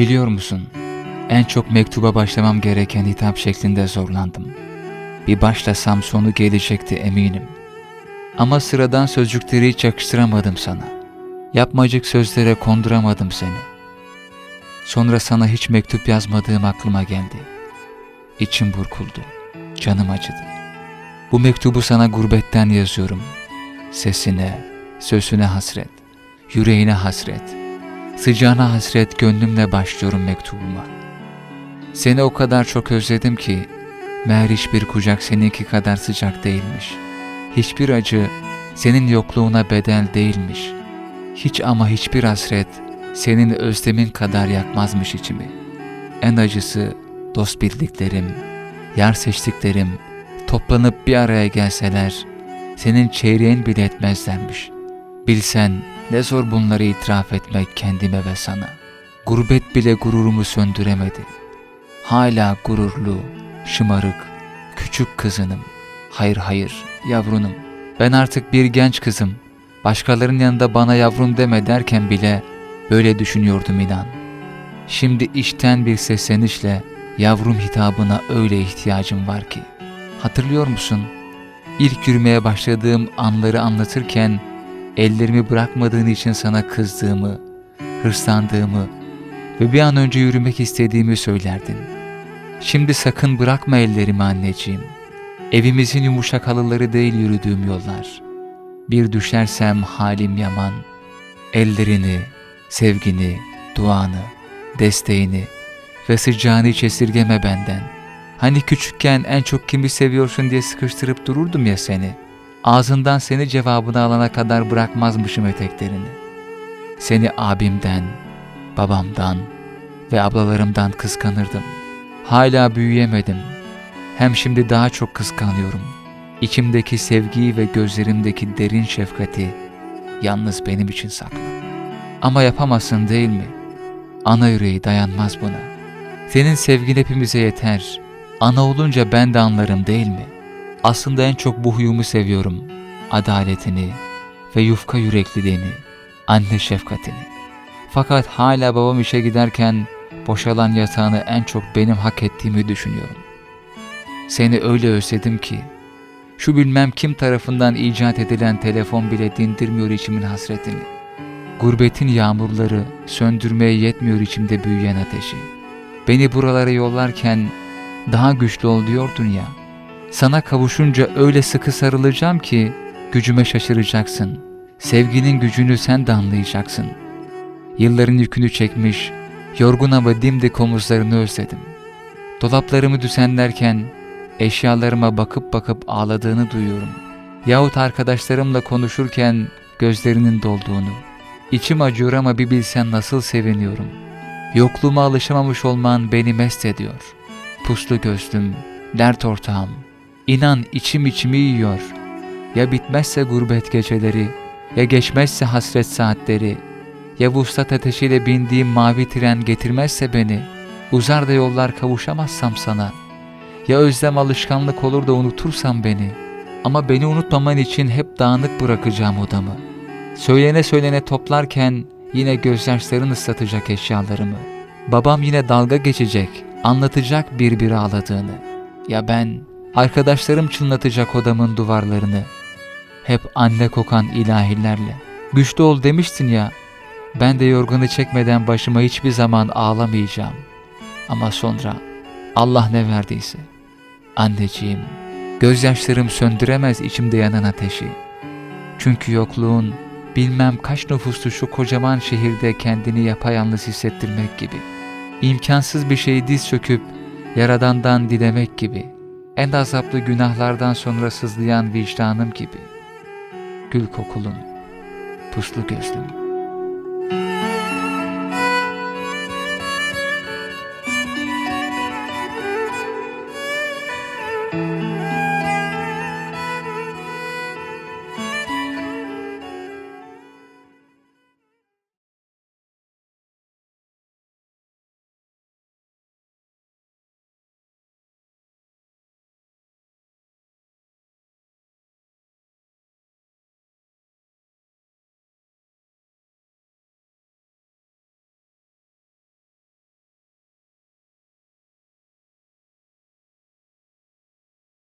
Biliyor musun? En çok mektuba başlamam gereken hitap şeklinde zorlandım. Bir başlasam sonu gelecekti eminim. Ama sıradan sözcükleri hiç yakıştıramadım sana. Yapmacık sözlere konduramadım seni. Sonra sana hiç mektup yazmadığım aklıma geldi. İçim burkuldu, canım acıdı. Bu mektubu sana gurbetten yazıyorum. Sesine, sözüne hasret, yüreğine hasret, sıcağına hasret gönlümle başlıyorum mektubuma. Seni o kadar çok özledim ki, meğer hiçbir kucak seninki kadar sıcak değilmiş. Hiçbir acı senin yokluğuna bedel değilmiş. Hiç ama hiçbir hasret senin özlemin kadar yakmazmış içimi. En acısı dost bildiklerim, yar seçtiklerim toplanıp bir araya gelseler senin çeyreğin bile etmezlermiş. Bilsen ne zor bunları itiraf etmek kendime ve sana. Gurbet bile gururumu söndüremedi. Hala gururlu, şımarık, küçük kızınım. Hayır hayır, yavrunum. Ben artık bir genç kızım. Başkalarının yanında bana yavrum deme derken bile böyle düşünüyordum inan. Şimdi içten bir seslenişle yavrum hitabına öyle ihtiyacım var ki. Hatırlıyor musun? İlk yürümeye başladığım anları anlatırken ellerimi bırakmadığın için sana kızdığımı, hırslandığımı ve bir an önce yürümek istediğimi söylerdin. Şimdi sakın bırakma ellerimi anneciğim. Evimizin yumuşak halıları değil yürüdüğüm yollar. Bir düşersem halim yaman. Ellerini, sevgini, duanı, desteğini ve sıcağını hiç esirgeme benden. Hani küçükken en çok kimi seviyorsun diye sıkıştırıp dururdum ya seni. Ağzından seni cevabını alana kadar bırakmazmışım eteklerini. Seni abimden, babamdan ve ablalarımdan kıskanırdım. Hala büyüyemedim. Hem şimdi daha çok kıskanıyorum. İçimdeki sevgiyi ve gözlerimdeki derin şefkati yalnız benim için sakla. Ama yapamazsın değil mi? Ana yüreği dayanmaz buna. Senin sevgin hepimize yeter. Ana olunca ben de anlarım değil mi? Aslında en çok bu huyumu seviyorum. Adaletini ve yufka yürekliliğini, anne şefkatini. Fakat hala babam işe giderken boşalan yatağını en çok benim hak ettiğimi düşünüyorum. Seni öyle özledim ki, şu bilmem kim tarafından icat edilen telefon bile dindirmiyor içimin hasretini. Gurbetin yağmurları söndürmeye yetmiyor içimde büyüyen ateşi. Beni buralara yollarken daha güçlü ol diyordun ya. Sana kavuşunca öyle sıkı sarılacağım ki gücüme şaşıracaksın. Sevginin gücünü sen de anlayacaksın. Yılların yükünü çekmiş, yorgun ama dimdik omuzlarını özledim. Dolaplarımı düzenlerken eşyalarıma bakıp bakıp ağladığını duyuyorum. Yahut arkadaşlarımla konuşurken gözlerinin dolduğunu. İçim acıyor ama bir bilsen nasıl seviniyorum. Yokluğuma alışamamış olman beni mest ediyor. Puslu gözlüm, dert ortağım. İnan içim içimi yiyor. Ya bitmezse gurbet geceleri, ya geçmezse hasret saatleri, ya vuslat ateşiyle bindiğim mavi tren getirmezse beni, uzar da yollar kavuşamazsam sana, ya özlem alışkanlık olur da unutursam beni, ama beni unutmaman için hep dağınık bırakacağım odamı. Söylene söylene toplarken yine gözyaşların ıslatacak eşyalarımı. Babam yine dalga geçecek, anlatacak bir bir ağladığını. Ya ben, arkadaşlarım çınlatacak odamın duvarlarını. Hep anne kokan ilahilerle. Güçlü ol demiştin ya, ben de yorganı çekmeden başıma hiçbir zaman ağlamayacağım. Ama sonra Allah ne verdiyse. Anneciğim, gözyaşlarım söndüremez içimde yanan ateşi. Çünkü yokluğun bilmem kaç nüfuslu şu kocaman şehirde kendini yapayalnız hissettirmek gibi. İmkansız bir şeyi diz çöküp yaradandan dilemek gibi en azaplı günahlardan sonra sızlayan vicdanım gibi. Gül kokulun, puslu gözlüm.